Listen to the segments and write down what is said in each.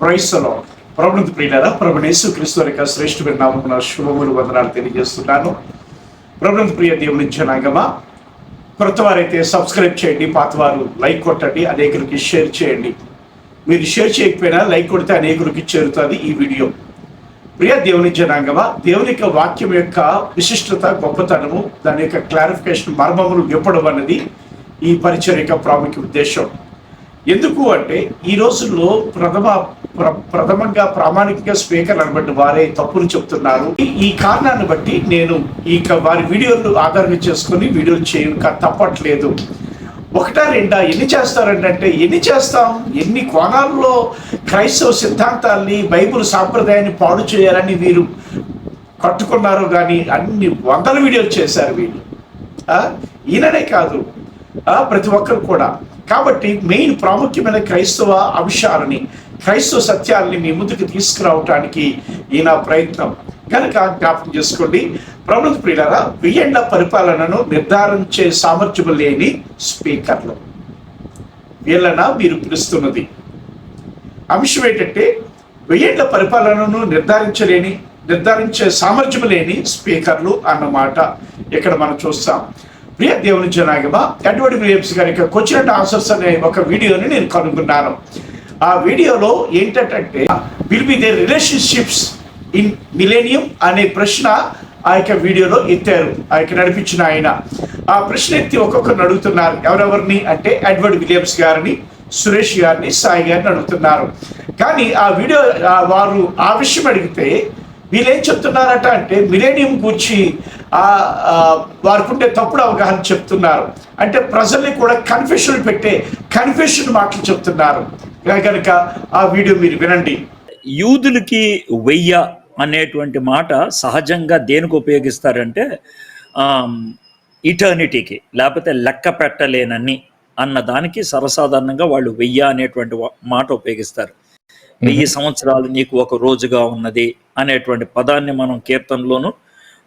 ప్రైస్లో ప్రభుత్వ ప్రియులరా ప్రభు క్రీస్తు యొక్క శ్రేష్ఠమైన నామమున శుభములు వందనాలు తెలియజేస్తున్నాను. ప్రభుత్వ ప్రియ దేవుని జనాగమ కొత్త వారైతే సబ్స్క్రైబ్ చేయండి పాతవారు లైక్ కొట్టండి అనేకులకి షేర్ చేయండి. మీరు షేర్ చేయకపోయినా లైక్ కొడితే అనేకులకి చేరుతుంది ఈ వీడియో ప్రియ దేవుని జనాంగమ దేవుని యొక్క వాక్యం యొక్క విశిష్టత గొప్పతనము దాని యొక్క క్లారిఫికేషన్ మర్మములు ఇవ్వడం అన్నది ఈ పరిచయం యొక్క ప్రాముఖ్య ఉద్దేశం. ఎందుకు అంటే ఈ రోజుల్లో ప్రథమ ప్ర- ప్రథమంగా ప్రామాణికంగా స్పీకర్ అనబట్టి వారే తప్పులు చెప్తున్నారు. ఈ- కారణాన్ని బట్టి నేను ఈ క- వారి వీడియోలు ఆధారంగా చేసుకుని వీడియోలు చేయ తప్పట్లేదు. ఒకటా రెండా ఎన్ని చేస్తారంటే ఎన్ని చేస్తాం? ఎన్ని కోణాల్లో క్రైస్తవ సిద్ధాంతాల్ని బైబిల్ సాంప్రదాయాన్ని పాడు చేయాలని వీరు కట్టుకున్నారు కానీ అన్ని వందల వీడియోలు చేశారు వీళ్ళు. ఈయననే కాదు. ప్రతి ఒక్కరు కూడా. కాబట్టి మెయిన్ ప్రాముఖ్యమైన క్రైస్తవ అంశాలని క్రైస్తవ సత్యాలని మీ ముందుకు తీసుకురావటానికి ఈయన ప్రయత్నం. కనుక జ్ఞాపకం చేసుకోండి. ప్రముఖ ప్రియులరా వెయ్యేండ్ల పరిపాలనను నిర్ధారించే సామర్థ్యం లేని స్పీకర్లు. వీళ్ళన మీరు పిలుస్తున్నది? అంశం ఏంటంటే వెయ్యేండ్ల పరిపాలనను నిర్ధారించలేని నిర్ధారించే సామర్థ్యం లేని స్పీకర్లు అన్నమాట. ఇక్కడ మనం చూస్తాం. ప్రియ దేవుని జనాగమ? ఎడ్వర్డ్ విలియమ్స్ గారి యొక్క క్వశ్చన్ అండ్ ఆన్సర్స్ అనే ఒక వీడియోని నేను కనుగొన్నాను. ఆ వీడియోలో ఏంటంటే will be there relationships in millennium అనే ప్రశ్న ఆ యొక్క వీడియోలో ఎత్తారు. ఆ యొక్క నడిపించిన ఆయన. ఆ ప్రశ్న ఎత్తి ఒక్కొక్కరిని అడుగుతున్నారు. ఎవరెవరిని? అంటే ఎడ్వర్డ్ విలియమ్స్ గారిని సురేష్ గారిని సాయి గారిని అడుగుతున్నారు. కానీ ఆ వీడియో వారు ఆ విషయం అడిగితే వీళ్ళు ఏం చెప్తున్నారట? అంటే మిలేనియం గురించి వారికి ఉండే తప్పుడు అవగాహన చెప్తున్నారు. అంటే ప్రజల్ని కూడా కన్ఫ్యూషన్ పెట్టే కన్ఫ్యూషన్ మాటలు చెప్తున్నారు. కనుక ఆ వీడియో మీరు వినండి. యూదులకి వెయ్య అనేటువంటి మాట సహజంగా దేనికి ఉపయోగిస్తారంటే ఇటర్నిటీకి లేకపోతే లెక్క పెట్టలేనని అన్న దానికి సర్వసాధారణంగా వాళ్ళు వెయ్య అనేటువంటి మాట ఉపయోగిస్తారు. వెయ్యి సంవత్సరాలు నీకు ఒక రోజుగా ఉన్నది అనేటువంటి పదాన్ని మనం కీర్తనలోను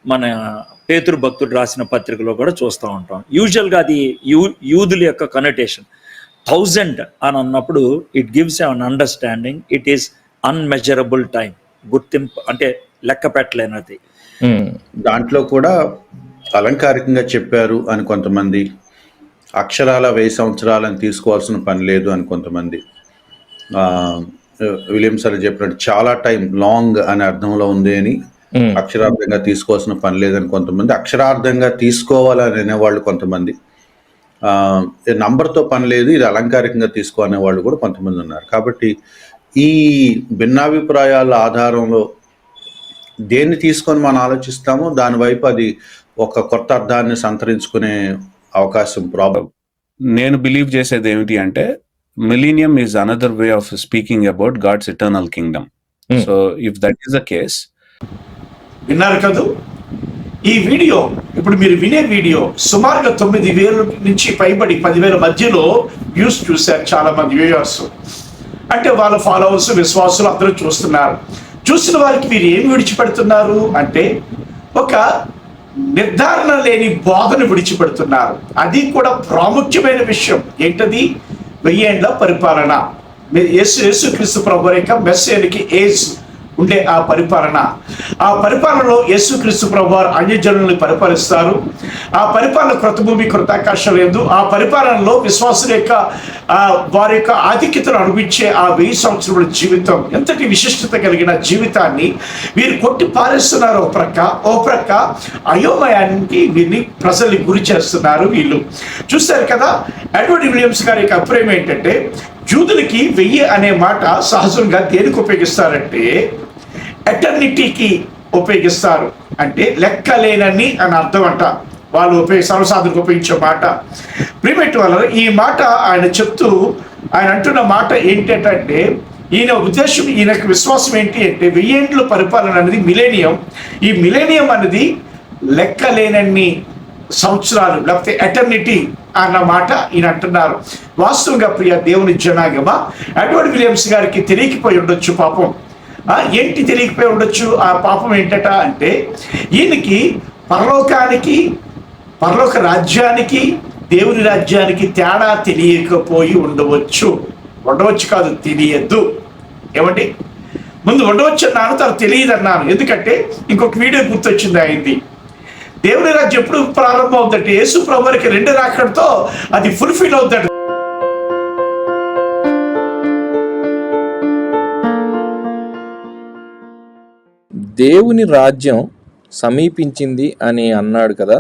మన పేతురు భక్తుడు రాసిన పత్రికలో కూడా చూస్తూ ఉంటాం. యూజువల్గా అది యూ యూదుల యొక్క కనటేషన్ థౌజండ్ అని అన్నప్పుడు it gives an understanding it is unmeasurable time గుర్తింపు అంటే లెక్క పెట్టలేనది. దాంట్లో కూడా అలంకారికంగా చెప్పారు అని కొంతమంది. అక్షరాల వెయ్యి సంవత్సరాలని తీసుకోవాల్సిన పని లేదు అని కొంతమంది. ఆ, విలియం సార్ చెప్పినట్టు చాలా టైం లాంగ్ అనే అర్థంలో ఉంది అని అక్షరార్థంగా తీసుకోవాల్సిన పని లేదని కొంతమంది అక్షరార్థంగా తీసుకోవాలని అనేవాళ్ళు కొంతమంది. నంబర్తో పని లేదు ఇది అలంకారికంగా తీసుకో అనేవాళ్ళు కూడా కొంతమంది ఉన్నారు. కాబట్టి ఈ భిన్నాభిప్రాయాల ఆధారంలో దేన్ని తీసుకొని మనం ఆలోచిస్తామో దాని వైపు అది ఒక కొత్త అర్థాన్ని సంతరించుకునే అవకాశం ప్రాబ్లం నేను బిలీవ్ చేసేది ఏమిటి అంటే millennium is another way of speaking about God's eternal kingdom Hmm. So if that is the case విన్నారు కదూ? ఈ వీడియో ఇప్పుడు మీరు వినే వీడియో సుమారుగా తొమ్మిది వేల నుంచి పైబడి పదివేల మధ్యలో వ్యూస్ చూశారు చాలా మంది వ్యూయర్స్. అంటే వాళ్ళ ఫాలోవర్స్ విశ్వాసులు అందరూ చూస్తున్నారు. చూసిన వారికి మీరు ఏమి విడిచిపెడుతున్నారు అంటే ఒక నిర్ధారణ లేని బోధను విడిచిపెడుతున్నారు. అది కూడా ప్రాముఖ్యమైన విషయం. ఏంటది? వెయ్యేండ్ల పరిపాలన. యేసు యేసు క్రీస్తు ప్రభు యొక్క మెస్సేనికి ఏజ్ ఉండే ఆ పరిపాలన. ఆ పరిపాలనలో యేసుక్రీస్తు ప్రభు వారు అన్యజనుల్ని పరిపాలిస్తారు. ఆ పరిపాలన కృతభూమి కృతాకాశం లేదు ఆ పరిపాలనలో విశ్వాసుల యొక్క వారి యొక్క ఆధిక్యతను అనుభవించే ఆ వెయ్యి సంవత్సరముల జీవితం. ఎంతటి విశిష్టత కలిగిన జీవితాన్ని వీరు కొట్టి పారేస్తున్నారు. ఓ ప్రక్క ఓ ప్రక్క అయోమయానికి వీరిని ప్రజల్ని గురి చేస్తున్నారు వీళ్ళు. చూస్తారు కదా ఎడ్వర్డ్ విలియమ్స్ గారి యొక్క అభిప్రాయం ఏంటంటే జూదులకి వెయ్యి అనే మాట సహజంగా దేనికి ఉపయోగిస్తారంటే ఎటర్నిటీకి ఉపయోగిస్తారు. అంటే లెక్కలేనని అని అర్థం అంట వాళ్ళు ఉపయోగ సర్వసాధనకు ఉపయోగించే మాట. ప్రిమెట్ వల్ల ఈ మాట ఆయన చెప్తూ ఆయన అంటున్న మాట ఏంటంటే ఈయన ఉద్దేశం ఈయనకు విశ్వాసం ఏంటి అంటే వెయ్యేండ్ల పరిపాలన అనేది మిలేనియం. ఈ మిలేనియం అనేది లెక్కలేనన్ని సంవత్సరాలు లేకపోతే ఎటర్నిటీ అన్న మాట ఈయన అంటున్నారు. వాస్తవంగా ప్రియ దేవుని జనాగమ ఎడ్వర్డ్ విలియమ్స్ గారికి తెలియకపోయి ఉండొచ్చు పాపం. ఏంటి తెలియకపోయి ఉండొచ్చు? ఆ పాపం ఏంటట అంటే ఈయనకి పరలోకానికి పరలోక రాజ్యానికి దేవుని రాజ్యానికి తేడా తెలియకపోయి ఉండవచ్చు. ఉండవచ్చు కాదు తెలియద్దు ఏమండి? ముందు ఉండవచ్చు అన్నాను తను తెలియదు అన్నాను. ఎందుకంటే ఇంకొక వీడియో గుర్తొచ్చింది అయింది దేవుని రాజ్యం ఎప్పుడు ప్రారంభం అవుతుందంటే యేసు ప్రభుకి రెండు రాకడంతో అది ఫుల్ఫిల్ అవుతాడు దేవుని రాజ్యం సమీపించింది అని అన్నాడు కదా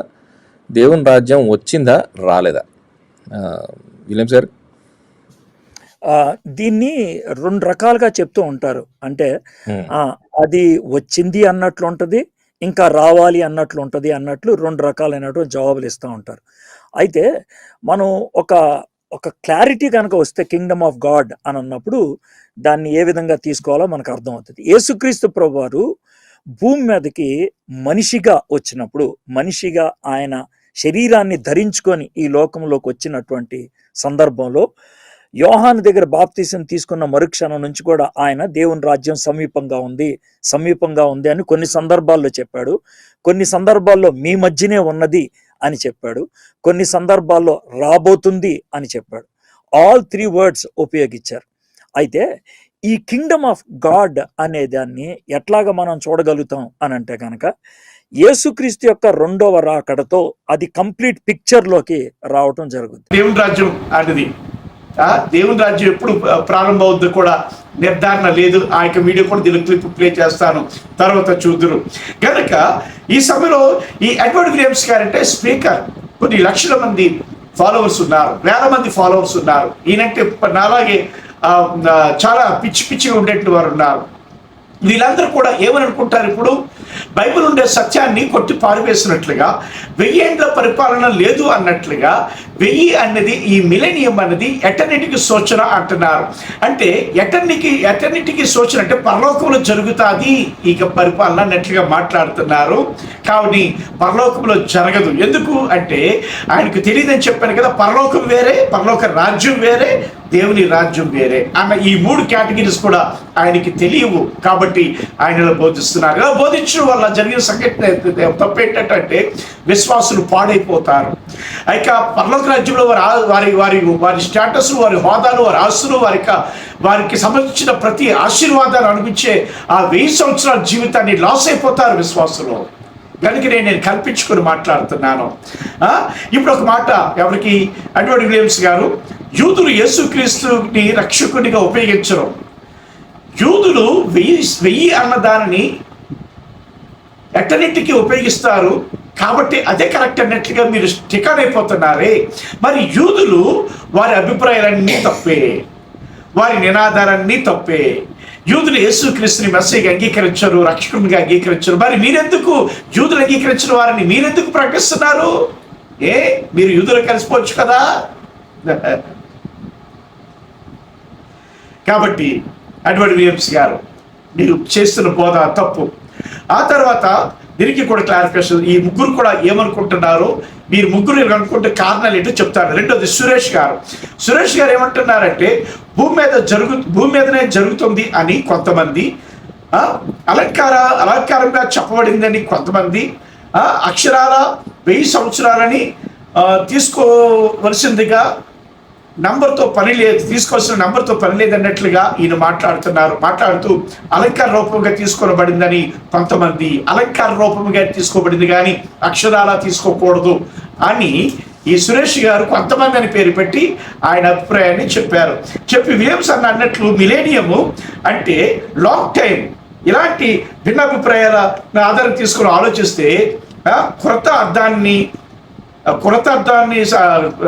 దేవుని రాజ్యం వచ్చిందా రాలేదా? విలియం సార్ ఆ, దీన్ని రెండు రకాలుగా చెప్తూ ఉంటారు. అంటే అది వచ్చింది అన్నట్లు ఉంటుంది ఇంకా రావాలి అన్నట్లు ఉంటుంది అన్నట్లు రెండు రకాలైనటువంటి జవాబులు ఇస్తూ ఉంటారు. అయితే మనం ఒక ఒక క్లారిటీ కనుక వస్తే కింగ్డమ్ ఆఫ్ గాడ్ అని అన్నప్పుడు దాన్ని ఏ విధంగా తీసుకోవాలో మనకు అర్థమవుతుంది. యేసుక్రీస్తు ప్రభు వారు భూమి మీదకి మనిషిగా వచ్చినప్పుడు మనిషిగా ఆయన శరీరాన్ని ధరించుకొని ఈ లోకంలోకి వచ్చినటువంటి సందర్భంలో యోహాను దగ్గర బాప్తీసం తీసుకున్న మరుక్షణం నుంచి కూడా ఆయన దేవుని రాజ్యం సమీపంగా ఉంది సమీపంగా ఉంది అని కొన్ని సందర్భాల్లో చెప్పాడు. కొన్ని సందర్భాల్లో మీ మధ్యనే ఉన్నది అని చెప్పాడు. కొన్ని సందర్భాల్లో రాబోతుంది అని చెప్పాడు. ఆల్ త్రీ వర్డ్స్ ఉపయోగించారు. అయితే ఈ కింగ్డమ్ ఆఫ్ గాడ్ అనే దాన్ని ఎట్లాగా మనం చూడగలుగుతాం అని అంటే కనుక యేసుక్రీస్తు యొక్క రెండవ రాకడతో అది కంప్లీట్ పిక్చర్లోకి రావటం జరుగుతుంది. దేవుని రాజ్యం అనేది ఆ, దేవుని రాజ్యం ఎప్పుడు ప్రారంభం అవుద్దో కూడా నిర్ధారణ లేదు. ఆ యొక్క వీడియో కూడా దీని క్లిప్ ప్లే చేస్తాను. తర్వాత చూద్దురు. కనుక ఈ సమయంలో ఈ ఎడ్వర్డ్ విలియమ్స్ గారంటే స్పీకర్. కొన్ని లక్షల మంది ఫాలోవర్స్ ఉన్నారు. వేల మంది ఫాలోవర్స్ ఉన్నారు. ఈయనంటే నాలాగే చాలా పిచ్చి పిచ్చిగా ఉండేటువంటి వారు ఉన్నారు. వీళ్ళందరూ కూడా ఏమని అనుకుంటారు ఇప్పుడు? బైబిల్ ఉండే సత్యాన్ని కొట్టి పారివేసినట్లుగా వెయ్యేండ్ల పరిపాలన లేదు అన్నట్లుగా వెయ్యి అన్నది ఈ మిలేనియం అన్నది ఎటర్నిటీకి సూచన అంటున్నారు. అంటే ఎటర్నికి ఎటర్నిటీకి సూచన అంటే పరలోకంలో జరుగుతుంది ఇక పరిపాలన అన్నట్లుగా మాట్లాడుతున్నారు. కావుని పరలోకంలో జరగదు. ఎందుకు? అంటే ఆయనకు తెలియదని చెప్పాను కదా పరలోకం వేరే పరలోక రాజ్యం వేరే దేవుని రాజ్యం వేరే. అన్న ఈ మూడు కేటగిరీస్ కూడా ఆయనకి తెలియవు. కాబట్టి ఆయనలో బోధిస్తున్నారు. ఇలా బోధించడం వల్ల జరిగిన సంఘటన తప్పు విశ్వాసులు పాడైపోతారు. ఇక పర్లోక రాజ్యంలో వారి వారి వారి వారి స్టేటస్ వారి హోదాలు వారి ఆస్తులు వారి వారికి సంబంధించిన ప్రతి ఆశీర్వాదాలు అనిపించే ఆ వెయ్యి సంవత్సరాల జీవితాన్ని లాస్ అయిపోతారు విశ్వాసులు. కనుక నేను నేను కల్పించుకొని మాట్లాడుతున్నాను. ఇప్పుడు ఒక మాట ఎవరికి? అడ్వర్డ్ విలియమ్స్ గారు యూదులు యేసుక్రీస్తుని రక్షకునిగా ఉపయోగించరు. యూదులు వెయ్యి వెయ్యి అన్న దానిని ఎట్టనింటికి ఉపయోగిస్తారు? కాబట్టి అదే కరెక్ట్ అన్నట్లుగా మీరు స్టికర్ అయిపోతున్నారే మరి యూదులు వారి అభిప్రాయాలన్నీ తప్పే. వారి నినాదాలన్నీ తప్పే. యూదులు యేసుక్రీస్తుని మెస్సేగా అంగీకరించరు రక్షకునిగా అంగీకరించరు. మరి మీరెందుకు యూదులు అంగీకరించిన వారిని మీరెందుకు ప్రకటిస్తున్నారు? ఏ మీరు యూదులు కలిసిపోవచ్చు కదా? కాబట్టి అడ్వర్డ్ విఎంసి గారు మీరు చేస్తున్న బోధ తప్పు. ఆ తర్వాత దీనికి కూడా క్లారిఫికేషన్ ఈ ముగ్గురు కూడా ఏమనుకుంటున్నారు మీరు ముగ్గురు అనుకుంటే కారణాలు ఏంటో చెప్తారు రెండోది సురేష్ గారు. సురేష్ గారు ఏమంటున్నారంటే భూమి మీద జరుగు భూమి మీదనే జరుగుతుంది అని కొంతమంది అలంకార అలంకారంగా చెప్పబడిందని కొంతమంది అక్షరాల వెయ్యి సంవత్సరాలని తీసుకోవలసిందిగా నంబర్తో పని లేదు తీసుకోవాల్సిన నంబర్తో పని లేదన్నట్లుగా ఈయన మాట్లాడుతున్నారు. మాట్లాడుతూ అలంకార రూపంగా తీసుకోబడిందని కొంతమంది అలంకార రూపంగా తీసుకోబడింది కానీ అక్షరాలా తీసుకోకూడదు అని ఈ సురేష్ గారు కొంతమంది అని పేరు పెట్టి ఆయన అభిప్రాయాన్ని చెప్పారు. చెప్పి విలియమ్స్ అన్న అన్నట్లు మిలేనియము అంటే లాంగ్ టైం ఇలాంటి భిన్నాభిప్రాయాల ఆధారం తీసుకుని ఆలోచిస్తే క్రొత్త అర్థాన్ని కృతార్థాన్ని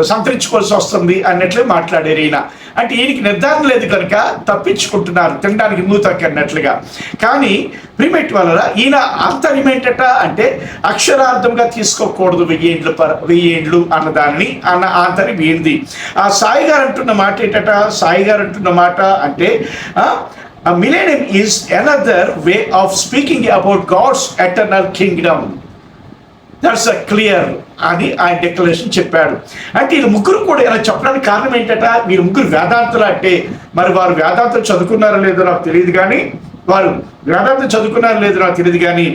సంతరించుకోవాల్సి వస్తుంది అన్నట్లే మాట్లాడారు ఈయన. అంటే ఈయనకి నిర్ధారణ లేదు కనుక తప్పించుకుంటున్నారు తినడానికి మూతకి అన్నట్లుగా కానీ ప్రిమేట్ వల్ల ఈయన అర్థం ఏంటట అంటే అక్షరార్థంగా తీసుకోకూడదు వెయ్యేండ్లు పర వెయ్యేండ్లు అన్నదాన్ని అన్న ఆంతర్యం ఏంది? ఆ సాయి గారు అంటున్న మాట ఏంటట? సాయి గారు అంటున్న మాట అంటే millennium is another way of speaking about God's eternal kingdom that's a clear అని ఆయన డిక్లరేషన్ చెప్పాడు. అంటే వీళ్ళు ముగ్గురు కూడా ఇలా చెప్పడానికి కారణం ఏంటట వీరు ముగ్గురు వేదాంతులు అంటే మరి వారు వేదాంతం చదువుకున్నారో లేదో నాకు తెలియదు కానీ వారు వేదాంతం చదువుకున్నారో లేదో నాకు తెలియదు కానీ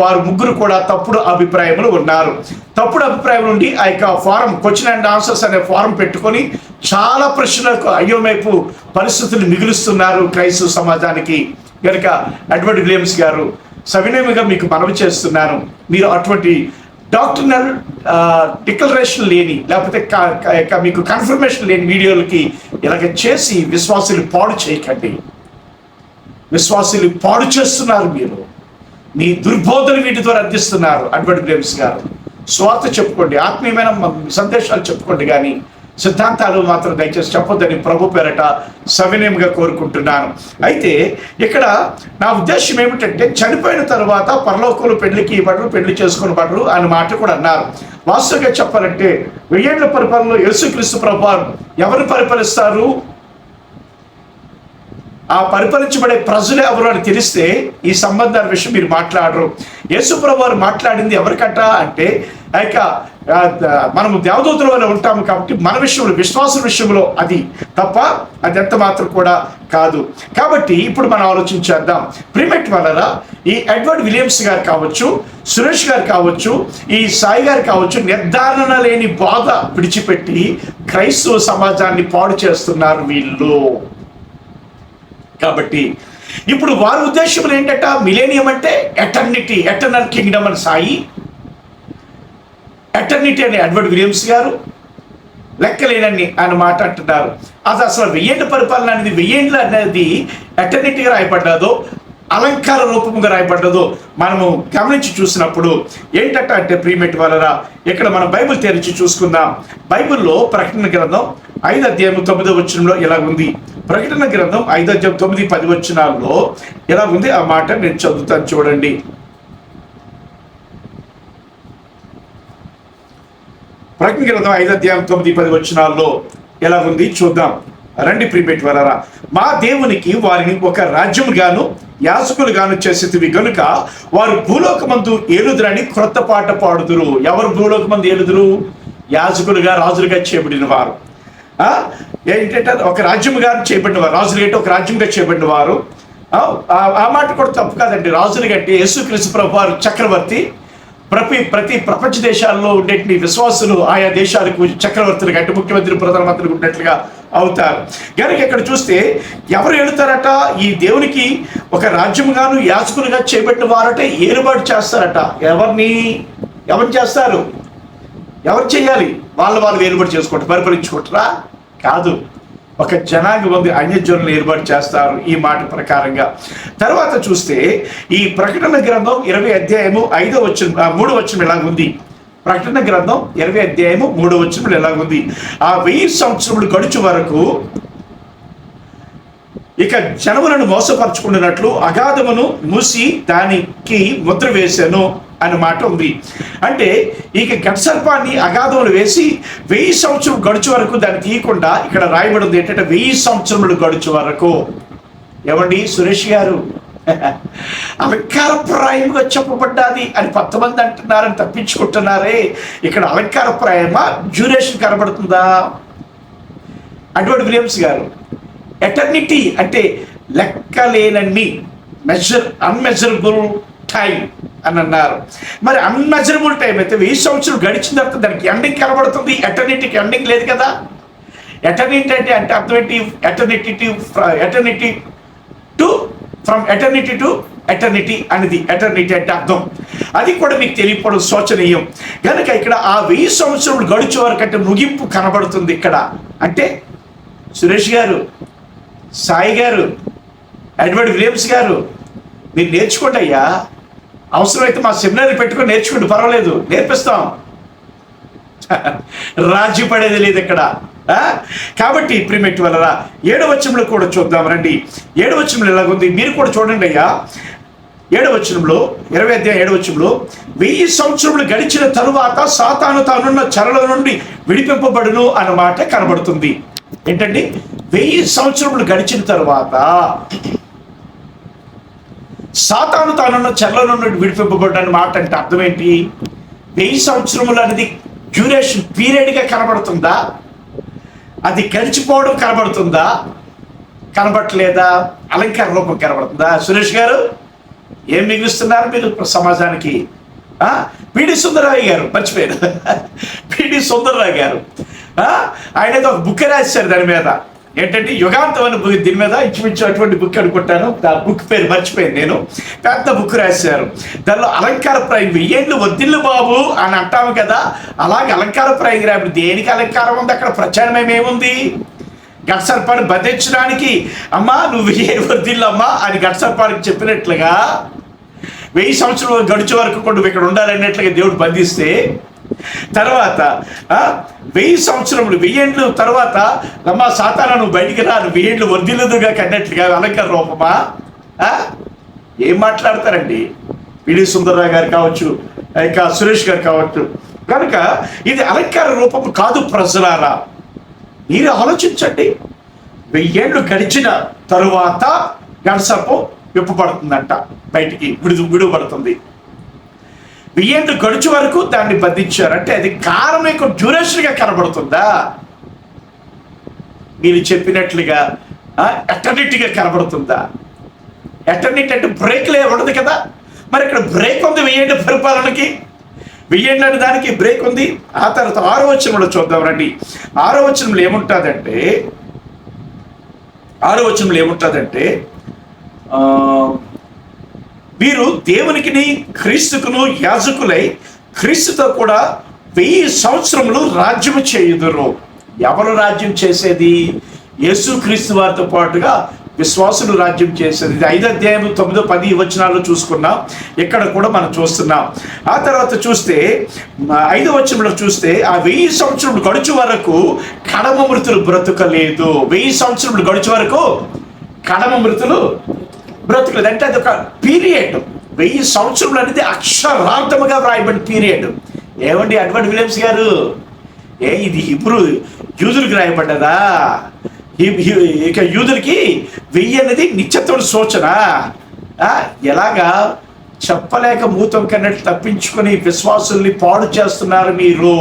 వారు ముగ్గురు కూడా తప్పుడు అభిప్రాయములు ఉన్నారు. తప్పుడు అభిప్రాయం నుండి ఆ యొక్క ఫారం క్వశ్చన్ అండ్ ఆన్సర్స్ అనే ఫారం పెట్టుకొని చాలా ప్రశ్నలకు అయోమేపు పరిస్థితులు మిగులుస్తున్నారు క్రైస్తవ సమాజానికి. కనుక అడ్వర్డ్ విలియమ్స్ గారు సవినయముగా మీకు మనవి చేస్తున్నాను. మీరు అటువంటి డాక్టర్నల్ డిక్లరేషన్ లేని లేకపోతే మీకు కన్ఫర్మేషన్ లేని వీడియోలకి ఇలాగ చేసి విశ్వాసులు పాడు చేయకండి. విశ్వాసులు పాడు చేస్తున్నారు మీరు. మీ దుర్బోధన వీటి ద్వారా అందిస్తున్నారు అటువంటి ప్రేమ్స్ గారు. స్వార్థ చెప్పుకోండి ఆత్మీయమైన సందేశాలు చెప్పుకోండి కానీ సిద్ధాంతాలు మాత్రం దయచేసి చెప్పొద్దని ప్రభు పేరట సవినయంగా కోరుకుంటున్నాను. అయితే ఇక్కడ నా ఉద్దేశం ఏమిటంటే చనిపోయిన తర్వాత పరలోకంలో పెళ్ళికి ఇవ్వడరు పెళ్ళి చేసుకుని పడరు అనే మాట కూడా అన్నారు. వాస్తవంగా చెప్పాలంటే వెయ్యేళ్ళ పరిపాలనలో యేసుక్రీస్తు ప్రభు ఎవరు పరిపాలిస్తారు? ఆ పరిపాలించబడే ప్రజలు ఎవరు అని తెలిస్తే ఈ సంబంధాల విషయం మీరు మాట్లాడరు. యేసు ప్రభు మాట్లాడింది ఎవరికట? అంటే యొక్క మనము దేవదూతుల వల్ల ఉంటాము కాబట్టి మన విషయంలో విశ్వాసం విషయంలో అది తప్ప అది ఎంత మాత్రం కూడా కాదు. కాబట్టి ఇప్పుడు మనం ఆలోచించేద్దాం ప్రిమెట్ వలన ఈ ఎడ్వర్డ్ విలియమ్స్ గారు కావచ్చు సురేష్ గారు కావచ్చు ఈ సాయి గారు కావచ్చు నిర్ధారణ లేని బాధ విడిచిపెట్టి క్రైస్తవ సమాజాన్ని పాడు చేస్తున్నారు వీళ్ళు. కాబట్టి ఇప్పుడు వారి ఉద్దేశం ఏంటట? మిలేనియం అంటే ఎటర్నిటీ ఎటర్నల్ కింగ్డమ్ అని సాయి ఎటర్నిటీ అని అడ్వర్డ్ విలియమ్స్ గారు లెక్కలేనని ఆయన మాట అంటున్నారు అది అసలు వెయ్యేండ్ల పరిపాలన అనేది వెయ్యేండ్ల అనేది ఎటర్నిటీగా రాయబడ్డదో అలంకార రూపముగా రాయబడ్డదో మనము గమనించి చూసినప్పుడు ఏంటంటే అంటే ప్రీమెట్ వలన ఇక్కడ మనం బైబిల్ తెరిచి చూసుకుందాం. బైబిల్లో ప్రకటన గ్రంథం ఐదు అధ్యాయం తొమ్మిదో వచనంలో ఇలా ఉంది. ప్రకటన గ్రంథం ఐదు అధ్యాయం తొమ్మిది పది వచనాల్లో ఎలా ఉంది. ఆ మాట నేను చదువుతాను చూడండి. ప్రజ్ఞ గ్రంథం ఐదు అధ్యాయం తొమ్మిది పది వచ్చినాల్లో ఎలా ఉంది చూద్దాం. రండి ప్రిపేట్ వరారా మా దేవునికి వారిని ఒక రాజ్యముగాను యాజకులుగాను చేసేది గనుక వారు భూలోకమందు ఏలుదురని క్రొత్త పాట పాడుదురు. ఎవరు భూలోకమందు ఏలుదురు? యాజకులుగా రాజులుగా చేయబడిన వారు. ఏంటంటే ఒక రాజ్యముగా చేయబడిన వారు. రాజులు అంటే ఒక రాజ్యంగా చేయబడిన వారు. ఆ, ఆ మాట కూడా తప్పు కాదండి. రాజులు కంటే యేసుక్రీస్తు ప్రభు వారు చక్రవర్తి. ప్రతి ప్రతి ప్రపంచ దేశాల్లో ఉండేటి విశ్వాసులు ఆయా దేశాలకు చక్రవర్తులు అంటే ముఖ్యమంత్రి ప్రధానమంత్రులు ఉన్నట్లుగా అవుతారు. కనుక ఇక్కడ చూస్తే ఎవరు వెళుతారట ఈ దేవునికి ఒక రాజ్యముగాను యాచకులుగా చేపట్టిన వారట ఏర్పాటు చేస్తారట. ఎవరిని ఎవరు చేస్తారు? ఎవరు చేయాలి? వాళ్ళు వాళ్ళు ఏర్పాటు చేసుకుంటారు పరిపాలించుకుంటారా కాదు. ఒక జనాంగ మంది అన్యజనులు ఏర్పాటు చేస్తారు ఈ మాట ప్రకారంగా. తర్వాత చూస్తే ఈ ప్రకటన గ్రంథం ఇరవై అధ్యాయము ఐదో వచ్చిన మూడో వచ్చిన ఎలాగుంది? ప్రకటన గ్రంథం ఇరవై అధ్యాయము మూడో వచ్చినప్పుడు ఎలాగుంది? ఆ వెయ్యి సంవత్సరములు గడుచు వరకు ఇక జనములను మోసపరుచుకున్నట్లు అగాధమును మూసి దానికి ముద్ర వేశాను. అనే మాట ఉంది. అంటే ఇక గట్సర్పాన్ని అగాధంలో వేసి వెయ్యి సంవత్సరం గడుచు వరకు దాన్ని తీయకుండా ఇక్కడ రాయబడి ఉంది ఏంటంటే వెయ్యి సంవత్సరములు గడుచు వరకు. ఏమండి? సురేష్ గారు? అలంకారప్రాయంగా చెప్పబడ్డాది అని కొంతమంది అంటున్నారని తప్పించుకుంటున్నారే. ఇక్కడ అలంకారప్రాయమా? డ్యూరేషన్ కనబడుతుందా? అటువంటి విలియమ్స్ గారు ఎటర్నిటీ అంటే లెక్కలేనన్ని మెజర్ అన్మెజరబుల్ టైం అని అన్నారు. మరి అన్మెజరబుల్ టైం అయితే వెయ్యి సంవత్సరం గడిచిన తర్వాత దానికి ఎండింగ్ కనబడుతుంది. ఎటర్నిటీకి ఎండింగ్ లేదు కదా. ఎటర్నిటీ అంటే అంటే అర్థం ఏంటి? Eternity to eternity to from eternity to eternity అనేది. ఎటర్నిటీ అంటే అర్థం. అది కూడా మీకు తెలియపడం శోచనీయం. కనుక ఇక్కడ ఆ వెయ్యి సంవత్సరములు గడుచు వరకంటే ముగింపు కనబడుతుంది ఇక్కడ. అంటే సురేష్ గారు సాయి గారు ఎడ్వర్డ్ విలియమ్స్ గారు మీరు నేర్చుకోండి అయ్యా. అవసరమైతే మా సెమినార్ పెట్టుకొని నేర్చుకోండి పర్వాలేదు నేర్పిస్తాం. రాజీ పడేది లేదు ఇక్కడ. కాబట్టి ప్రిమెట్ వలన ఏడవచనంలో కూడా చూద్దాం రండి. ఏడవచనంలో ఎలాగుంది? మీరు కూడా చూడండి అయ్యా. ఏడవచనంలో ఇరవై అధ్యాయం ఏడవచనంలో వెయ్యి సంవత్సరములు గడిచిన తరువాత సాతాను తానున్న చరల నుండి విడిపింపబడును అన్న మాట కనబడుతుంది. ఏంటండి? వెయ్యి సంవత్సరములు గడిచిన తరువాత సాతాను తానున్న చెరల నుండి విడిపింపబడ్డ మాట అంటే అర్థం ఏంటి? వెయ్యి సంవత్సరములు అనేది డ్యూరేషన్ పీరియడ్గా కనబడుతుందా? అది గడిచిపోవడం కనబడుతుందా? కనబట్టలేదా అలంకార రూపం కనబడుతుందా? సురేష్ గారు ఏం మిగులుస్తున్నారు మీరు సమాజానికి? పిడి సుందరరావు గారు మర్చిపోయారు పిడి సుందరరావు గారు. ఆయన ఏదో ఒక బుక్ రాశారు దాని మీద. ఏంటంటే యుగాంతం అని బుక్ దీని మీద ఇంచుమించు అటువంటి బుక్ అనుకుంటాను. ఆ బుక్ పేరు మర్చిపోయాను నేను. పెద్ద బుక్ రాశారు. దానిలో అలంకార ప్రాయం వెయ్యేళ్ళు వద్దిల్లు బాబు అని అంటాము కదా. అలాగే అలంకారప్రాయం రాబడి దేనికి అలంకారం ఉంది? అక్కడ ప్రచారమేం ఏముంది గట్సర్పాన్ని బంధించడానికి అమ్మా నువ్వు ఏ వద్దిల్లమ్మా అని గట్సర్పానికి చెప్పినట్లుగా వెయ్యి సంవత్సరాలు గడిచే వరకు నువ్వు ఇక్కడ ఉండాలన్నట్లుగా దేవుడు బంధిస్తే తర్వాత ఆ, వెయ్యి సంవత్సరములు వెయ్యేండ్లు తర్వాత అమ్మా సాతానా నువ్వు బయటికి రా నువ్వు వెయ్యేండ్లు వర్దిల్లదుగా కన్నట్లుగా అలంకార రూపమా? ఏం మాట్లాడతారండి? పిడి సుందరరావు గారు కావచ్చు ఇంకా సురేష్ గారు కావచ్చు. కనుక ఇది అలంకార రూపం కాదు ప్రజలారా. మీరు ఆలోచించండి. వెయ్యేళ్ళు గడిచిన తరువాత గడసపు విప్పబడుతుందంట బయటికి విడుదల విడువబడుతుంది. వెయ్యేళ్ళు గడిచే వరకు దాన్ని బంధించారు అంటే అది కారం యొక్క డ్యూరేషన్గా కనబడుతుందా? మీరు చెప్పినట్లుగా ఎటర్నిటీగా కనబడుతుందా? ఎటర్నిటీ అంటే బ్రేక్లే ఉండదు కదా? మరి ఇక్కడ బ్రేక్ ఉంది వెయ్యండి పరిపాలనకి. వెయ్యండి అనే దానికి బ్రేక్ ఉంది. ఆ తర్వాత ఆరో వచనంలో చూద్దాం రండి. ఆరో వచనంలో ఏముంటుందంటే ఆరో వచనంలో ఏముంటుందంటే ఆ, వీరు దేవునికిని క్రీస్తుకును యాజకులై క్రీస్తుతో కూడా వెయ్యి సంవత్సరములు రాజ్యము చేయుదురు. ఎవరు రాజ్యం చేసేది? యేసు క్రీస్తు వారితో పాటుగా విశ్వాసులు రాజ్యం చేసేది. ఇది ఐదు అధ్యాయం తొమ్మిదో పది వచనాల్లో చూసుకున్నాం. ఇక్కడ కూడా మనం చూస్తున్నాం. ఆ తర్వాత చూస్తే ఐదో వచనంలో చూస్తే ఆ వెయ్యి సంవత్సరములు గడుచు వరకు కడమ మృతులు బ్రతుకలేదు. వెయ్యి సంవత్సరములు గడుచు వరకు కడమ మృతులు బ్రతుకులేదు అంటే అది ఒక పీరియడ్. వెయ్యి సంవత్సరములు అనేది అక్షరార్థముగా వ్రాయబడిన పీరియడ్. ఏమండి అడ్వర్డ్ విలియమ్స్ గారు? ఏ ఇది హిబ్రూ యూదులకు రాయబడ్డదా? ఇక యూదులకి వెయ్యి అనేది నిత్యత్వం సూచన. ఎలాగా? చెప్పలేక మూతం కన్నట్టు తప్పించుకొని విశ్వాసుల్ని పాడు చేస్తున్నారు మీరు.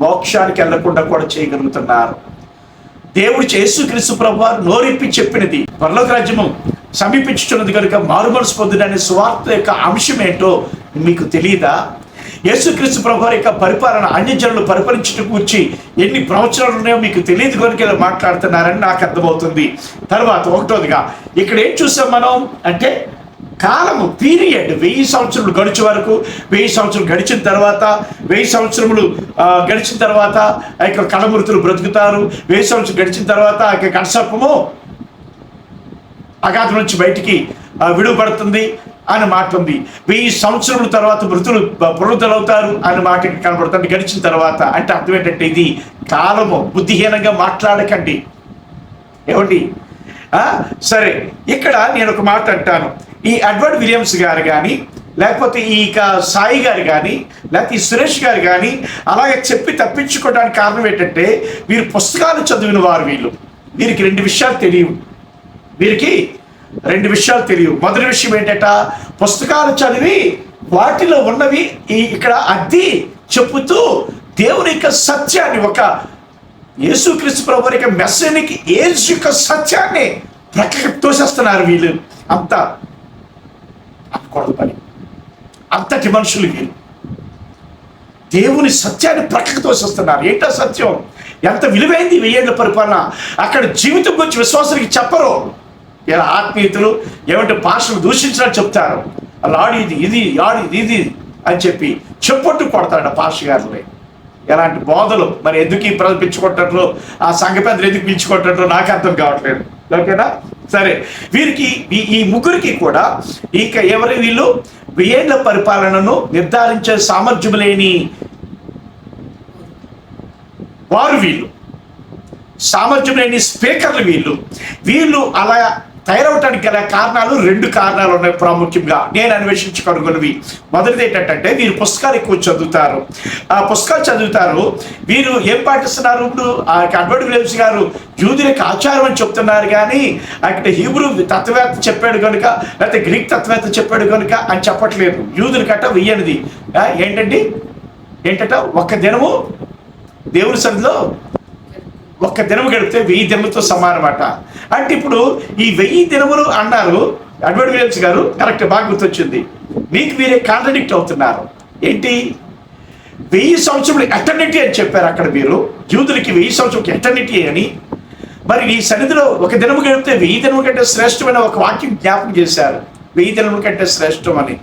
మోక్షానికి వెళ్ళకుండా కూడా చేయగలుగుతున్నారు. దేవుడు యేసుక్రీస్తు ప్రభు వారు నోరిప్పి చెప్పినది. పరలోక రాజ్యము సమీపించుతున్నది కనుక మారుమనసు పొందడానికి సువార్త యొక్క అంశం ఏంటో మీకు తెలియదా? యేసుక్రీస్తు ప్రభు యొక్క పరిపాలన అన్యజనులు పరిపాలించడం కూర్చి ఎన్ని ప్రవచనాలు ఉన్నాయో మీకు తెలియదు కనుక ఇలా మాట్లాడుతున్నారని నాకు అర్థమవుతుంది. తర్వాత ఒకటోదిగా ఇక్కడ ఏం చూసాం మనం? అంటే కాలము పీరియడ్. వెయ్యి సంవత్సరములు గడిచే వరకు వెయ్యి సంవత్సరం గడిచిన తర్వాత వెయ్యి సంవత్సరములు గడిచిన తర్వాత ఆ యొక్క కళమృతులు బ్రతుకుతారు. వెయ్యి సంవత్సరం గడిచిన తర్వాత ఆ యొక్క కడసర్పము అగాధం నుంచి బయటికి ఆ, విడువబడుతుంది అని మాట ఉంది. వెయ్యి సంవత్సరముల తర్వాత మృతులు పునరుద్ధరవుతారు అని మాట కనబడుతుంది. గడిచిన తర్వాత అంటే అర్థం ఏంటంటే ఇది కాలము బుద్ధిహీనంగా మాట్లాడకండి. ఏమండి? సరే ఇక్కడ నేను ఒక మాట అంటాను. ఈ అడ్వర్డ్ విలియమ్స్ గారు కానీ లేకపోతే ఈ ఇక సాయి గారు కానీ లేకపోతే ఈ సురేష్ గారు కానీ అలాగే చెప్పి తప్పించుకోవడానికి కారణం ఏంటంటే వీరు పుస్తకాలు చదివిన వారు వీళ్ళు. వీరికి రెండు విషయాలు తెలియవు. వీరికి రెండు విషయాలు తెలియవు. మొదటి విషయం ఏంటట పుస్తకాలు చదివి వాటిలో ఉన్నవి ఈ ఇక్కడ అద్ది చెప్పుతూ దేవుని యొక్క సత్యాన్ని ఒక యేసుక్రీస్తు ప్రభు మెస్సేనికి యొక్క మెస్సనికి ఏజ్ యొక్క సత్యాన్ని ప్రక్కకి తోసేస్తున్నారు వీళ్ళు అంత. కొడదు పని అంతటి మనుషులు వీరు దేవుని సత్యాన్ని ప్రక్కకు తోసిస్తున్నారు ఏంటో సత్యం? ఎంత విలువైంది వెయ్యేళ్ళ పరిపాలన? అక్కడ జీవితం గురించి విశ్వాసానికి చెప్పరు. ఇలా ఆత్మీయతలు ఏమంటే భాషను దూషించినట్టు చెప్తారు. అలా ఇది ఇది ఇది ఇది అని చెప్పి చెప్పొట్టు కొడతాడు ఆ గారిని. ఎలాంటి బోధలు? మరి ఎందుకు ఈ ప్రజలు పిచ్చుకుంటారో ఆ సంఘ పెద్దలు ఎందుకు పిచ్చుకుంటారో నాకు అర్థం కావట్లేదు. ఓకేనా సరే. వీరికి ఈ ముగ్గురికి కూడా ఇక ఎవరి వీళ్ళు? వెయ్యేళ్ళ పరిపాలనను నిర్ధారించే సామర్థ్యం లేని వారు వీళ్ళు. సామర్థ్యం లేని స్పీకర్లు వీళ్ళు. వీళ్ళు అలా తయారవటానికి గల కారణాలు రెండు కారణాలు ఉన్నాయి ప్రాముఖ్యంగా. నేను అన్వేషించి కనుగొన్నవి మొదటిది ఏంటంటే వీరు పుస్తకాలు ఎక్కువ చదువుతారు. ఆ పుస్తకాలు చదువుతారు. వీరు ఏం పాటిస్తున్నారు? ఇప్పుడు ఆ అడ్వర్డ్ విలియమ్స్ గారు యూదులకు ఆచారం అని చెప్తున్నారు కానీ అక్కడ హీబ్రూ తత్వవేత్త చెప్పాడు కనుక లేకపోతే గ్రీక్ తత్వవేత్త చెప్పాడు కనుక అని చెప్పట్లేదు. యూదులకట వెయ్యనిది. ఏంటండి? ఏంటట? ఒక్క దినము దేవుని సన్నిధిలో ఒక్క దినం గడిపితే వెయ్యి దినములతో సమానమాట. అంటే ఇప్పుడు ఈ వెయ్యి దినములు అన్నారు అడ్వర్డ్ విలియమ్స్ గారు కరెక్ట్ బాగా గుర్తొచ్చింది. మీకు మీరే కాంట్రడిక్ట్ అవుతున్నారు. ఏంటి? వెయ్యి సంవత్సరములు ఎటర్నిటీ అని చెప్పారు అక్కడ మీరు. యూదులకి వెయ్యి సంవత్సరం ఎటర్నిటీ అని. మరి ఈ సన్నిధిలో ఒక దినము గడిపితే వెయ్యి దినము కంటే శ్రేష్టమైన ఒక వాక్యం జ్ఞాపకం చేశారు. వెయ్యి దినము కంటే శ్రేష్టం అని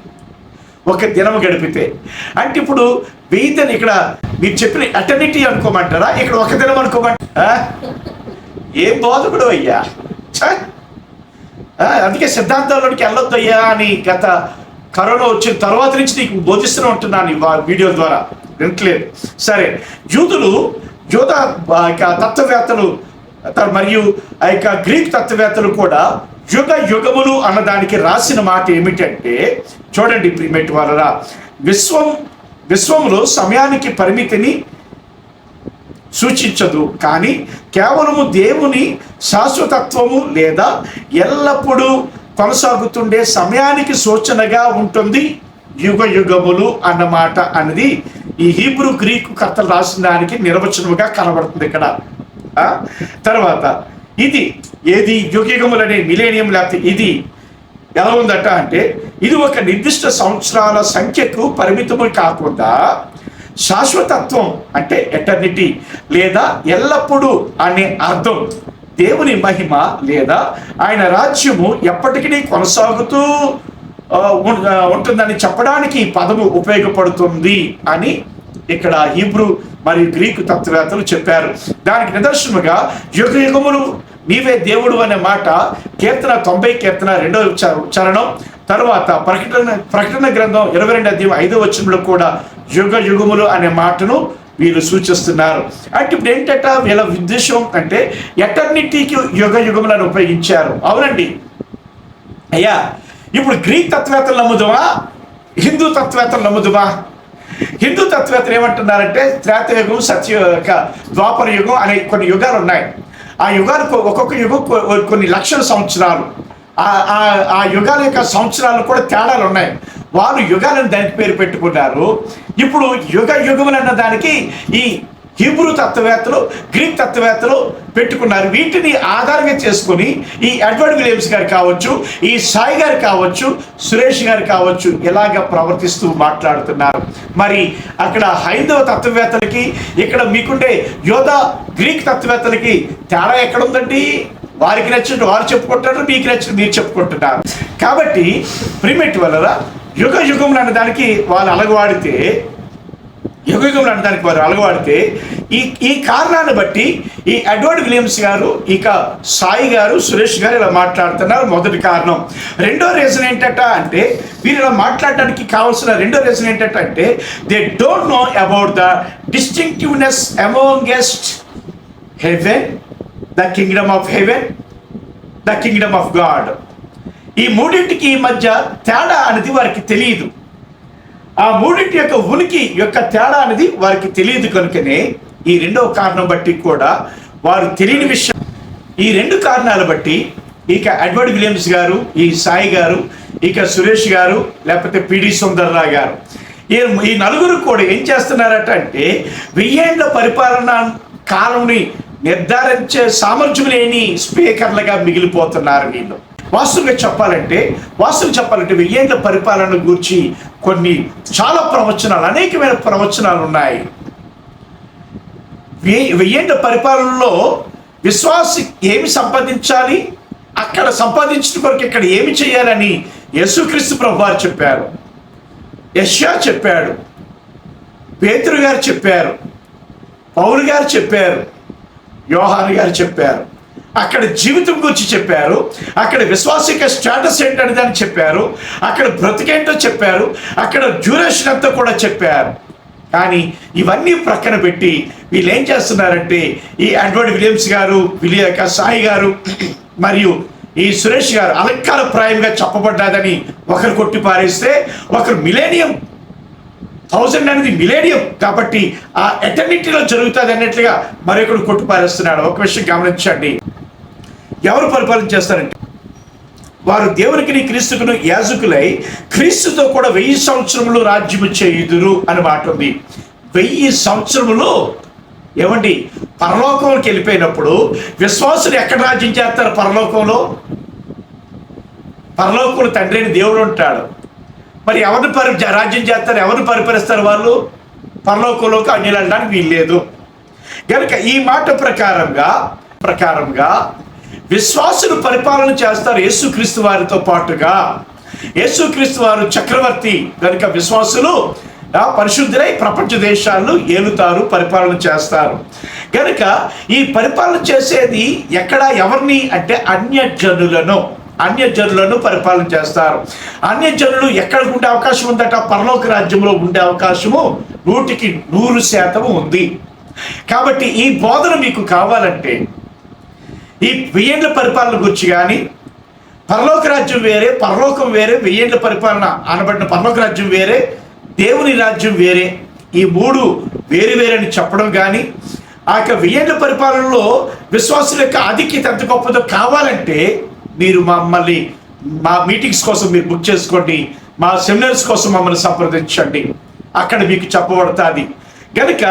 ఒక దినము గడిపితే. అంటే ఇప్పుడు వెయ్యి ఇక్కడ మీరు చెప్పిన అటర్నిటీ అనుకోమంటారా? ఇక్కడ ఒక దినం అనుకోమంటారా ఏం బోధకుడు అయ్యా? అందుకే సిద్ధాంతంలోకి వెళ్ళొద్దు అయ్యా అని గత కరోనా వచ్చిన తర్వాత నుంచి నీకు బోధిస్తూనే ఉంటున్నాను వీడియో ద్వారా. వింటలేదు. సరే యూదులు యూద యొక్క తత్వవేత్తలు మరియు ఆ యొక్క గ్రీక్ తత్వవేత్తలు కూడా యుగ యుగములు అన్నదానికి రాసిన మాట ఏమిటంటే చూడండి ప్రిమెట్ వాళ్ళరా విశ్వం విశ్వంలో సమయానికి పరిమితిని సూచించదు. కానీ కేవలము దేవుని శాశ్వతత్వము లేదా ఎల్లప్పుడూ కొనసాగుతుండే సమయానికి సూచనగా ఉంటుంది యుగ యుగములు అన్నమాట అనేది ఈ హీబ్రూ గ్రీకు కథలు రాసిన దానికి నిర్వచనముగా కనబడుతుంది ఇక్కడ. తర్వాత ఇది ఏది యుగయుగములు అనే మిలేనియం లేకపోతే ఇది ఎలా ఉందట అంటే ఇది ఒక నిర్దిష్ట సంవత్సరాల సంఖ్యకు పరిమితము కాకుండా శాశ్వతత్వం అంటే ఎటర్నిటీ లేదా ఎల్లప్పుడూ అనే అర్థం దేవుని మహిమ లేదా ఆయన రాజ్యము ఎప్పటికీ కొనసాగుతూ ఉంటుందని చెప్పడానికి ఈ పదము ఉపయోగపడుతుంది అని ఇక్కడ హీబ్రూ మరియు గ్రీకు తత్వవేత్తలు చెప్పారు. దానికి నిదర్శనముగా యుగ యుగములు నీవే దేవుడు అనే మాట కీర్తన తొంభై కీర్తన రెండవ చ- చరణం తర్వాత ప్రకటన ప్రకటన గ్రంథం ఇరవై రెండు అధ్యాయం ఐదో వచనంలో కూడా యుగ యుగములు అనే మాటను వీళ్ళు సూచిస్తున్నారు. అంటే ఇప్పుడు ఏంటంట? వీళ్ళ ఉద్దేశం అంటే ఎటర్నిటీకి యుగ యుగములను ఉపయోగించారు. అవునండి. అయ్యా ఇప్పుడు గ్రీక్ తత్వేత్తలు నమ్ముదామా? హిందూ తత్వేత్తలు నమ్ముదుమా? హిందూ తత్వేత్తలు ఏమంటున్నారంటే త్రేతయుగం సత్య యొక్క ద్వాపర యుగం అనే కొన్ని యుగాలు ఉన్నాయి. ఆ యుగాలకు ఒక్కొక్క యుగం కొన్ని లక్షల సంవత్సరాలు. ఆ- ఆ యుగాల యొక్క సంవత్సరాలు కూడా తేడాలు ఉన్నాయి. వారు యుగాలను దానికి పేరు పెట్టుకున్నారు. ఇప్పుడు యుగ యుగములు అన్న దానికి ఈ హీబ్రూ తత్వవేత్తలు గ్రీక్ తత్వవేత్తలు పెట్టుకున్నారు. వీటిని ఆధారంగా చేసుకొని ఈ ఎడ్వర్డ్ విలియమ్స్ గారు కావచ్చు ఈ సాయి గారు కావచ్చు సురేష్ గారు కావచ్చు ఇలాగ ప్రవర్తిస్తూ మాట్లాడుతున్నారు. మరి అక్కడ హైందవ తత్వవేత్తలకి ఇక్కడ మీకుండే యోధ గ్రీక్ తత్వవేత్తలకి తేడా ఎక్కడ ఉందండి వారికి నచ్చినట్టు వారు చెప్పుకుంటారు మీకు నచ్చినట్టు మీరు చెప్పుకుంటున్నారు. కాబట్టి ప్రిమిట్ వల్ల యుగ యుగం అనే దానికి వాళ్ళు అలగవాడితే యుగయుగంలో అనడానికి వారు అలవాడితే ఈ ఈ కారణాన్ని బట్టి ఈ ఎడ్వర్డ్ విలియమ్స్ గారు ఇక సాయి గారు సురేష్ గారు ఇలా మాట్లాడుతున్నారు. మొదటి కారణం. రెండో రీజన్ ఏంటట అంటే వీరు ఇలా మాట్లాడడానికి కావాల్సిన రెండో రీజన్ ఏంటట అంటే they don't know about the distinctiveness amongst heaven the kingdom of heaven the kingdom of God ఈ మూడింటికి ఈ మధ్య తేడా అనేది వారికి తెలియదు. ఆ మూడింటి యొక్క ఉనికి యొక్క తేడా అనేది వారికి తెలియదు కనుకనే ఈ రెండవ కారణం బట్టి కూడా వారు తెలియని విషయం. ఈ రెండు కారణాలు బట్టి ఇక అడ్వర్డ్ విలియమ్స్ గారు ఈ సాయి గారు ఇక సురేష్ గారు లేకపోతే పిడి సుందర్రావు గారు. ఈ ఈ నలుగురు కూడా ఏం చేస్తున్నారట అంటే వెయ్యేండ్ల పరిపాలన కాలంని నిర్ధారించే సామర్థ్యం లేని స్పీకర్లుగా మిగిలిపోతున్నారు వీళ్ళు. వాస్తవంగా చెప్పాలంటే వాస్తవం చెప్పాలంటే వెయ్యేండ్ల పరిపాలన గురించి కొన్ని చాలా ప్రవచనాలు అనేకమైన ప్రవచనాలు ఉన్నాయి. వెయ్యి- వెయ్యేండ్ల పరిపాలనలో విశ్వాసి ఏమి సంపాదించాలి? అక్కడ సంపాదించిన కొరకు ఇక్కడ ఏమి చేయాలని యేసుక్రీస్తు ప్రభు వారు చెప్పారు. యష్యా చెప్పాడు. పేతురు గారు చెప్పారు. పౌరు గారు చెప్పారు. వ్యవహారు గారు చెప్పారు. అక్కడ జీవితం గురించి చెప్పారు అక్కడ విశ్వాసిక స్టేటస్ ఏంటనేది అని చెప్పారు అక్కడ బ్రతికేంటో చెప్పారు అక్కడ డ్యూరేషన్ అంతా కూడా చెప్పారు. కానీ ఇవన్నీ ప్రక్కన పెట్టి వీళ్ళు ఏం చేస్తున్నారంటే ఈ అడ్వర్డ్ విలియమ్స్ గారు విలియక సాయి గారు మరియు ఈ సురేష్ గారు అలంకార ప్రాయంగా చెప్పబడ్డాదని ఒకరు కొట్టి పారేస్తే ఒకరు మిలేనియం. థౌజండ్ అనేది మిలేనియం. కాబట్టి ఆ ఎటర్నిటీలో జరుగుతుంది అన్నట్లుగా మరొకడు కొట్టిపారేస్తున్నాడు ఒక విషయం గమనించండి. ఎవరు పరిపాలన చేస్తారంటే వారు దేవునికి క్రీస్తుకును యాజకులై క్రీస్తుతో కూడా వెయ్యి సంవత్సరములు రాజ్యము చేయుదురు అని మాట ఉంది. వెయ్యి సంవత్సరములు ఏమండి? పరలోకంలోకి వెళ్ళిపోయినప్పుడు విశ్వాసులు ఎక్కడ రాజ్యం చేస్తారు పరలోకంలో? పరలోకంలో తండ్రి అని దేవుడు ఉంటాడు. మరి ఎవరిని పరి రాజ్యం చేస్తారు? ఎవరిని పరిపాలిస్తారు వాళ్ళు? పరలోకంలోకి అన్యులు అనడానికి వీల్లేదు. కనుక ఈ మాట ప్రకారంగా ప్రకారంగా విశ్వాసులు పరిపాలన చేస్తారు యేసుక్రీస్తు వారితో పాటుగా. యేసుక్రీస్తు వారు చక్రవర్తి కనుక విశ్వాసులు పరిశుద్ధులై ప్రపంచ దేశాలను ఏలుతారు పరిపాలన చేస్తారు. కనుక ఈ పరిపాలన చేసేది ఎక్కడ ఎవరిని అంటే అన్యజనులను అన్యజనులను పరిపాలన చేస్తారు. అన్యజనులు ఎక్కడ ఉండే అవకాశం ఉందట? పరలోక రాజ్యంలో ఉండే అవకాశము నూటికి నూరు శాతం ఉంది. కాబట్టి ఈ బోధన మీకు కావాలంటే ఈ వెయ్యేండ్ల పరిపాలన గురించి కానీ పరలోక రాజ్యం వేరే పరలోకం వేరే వెయ్యేండ్ల పరిపాలన అనబడిన పరలోక రాజ్యం వేరే దేవుని రాజ్యం వేరే ఈ మూడు వేరు వేరని చెప్పడం కానీ ఆ యొక్క వెయ్యేండ్ల పరిపాలనలో విశ్వాసుల యొక్క ఆధిక్యత ఎంత గొప్పదో కావాలంటే మీరు మమ్మల్ని మా మీటింగ్స్ కోసం మీరు బుక్ చేసుకోండి మా సెమినార్స్ కోసం మమ్మల్ని సంప్రదించండి. అక్కడ మీకు చెప్పబడుతుంది. గనుక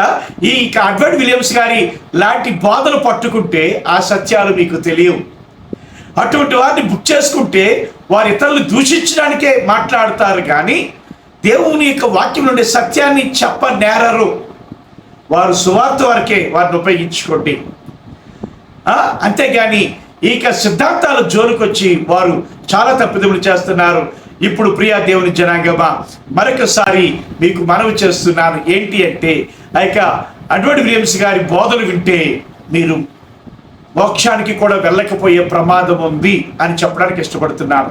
ఈ అడ్వర్డ్ విలియమ్స్ గారి లాంటి బాధలు పట్టుకుంటే ఆ సత్యాలు మీకు తెలియవు. అటువంటి వారిని బుక్ చేసుకుంటే వారు ఇతరులు దూషించడానికే మాట్లాడతారు కానీ దేవుని యొక్క వాక్యం నుండి సత్యాన్ని చెప్ప నేరరు వారు సువార్త వరకే వారిని ఉపయోగించుకోండి. అంతేగాని ఈ సిద్ధాంతాల జోలుకొచ్చి వారు చాలా తప్పిదములు చేస్తున్నారు. ఇప్పుడు ప్రియా దేవుని జనాంగమా మరొకసారి మీకు మనవి చేస్తున్నాను. ఏంటి అంటే ఆ అడ్వర్డ్ విలియమ్స్ గారి బోధలు వింటే మీరు మోక్షానికి కూడా వెళ్ళకపోయే ప్రమాదం ఉంది అని చెప్పడానికి ఇష్టపడుతున్నాను.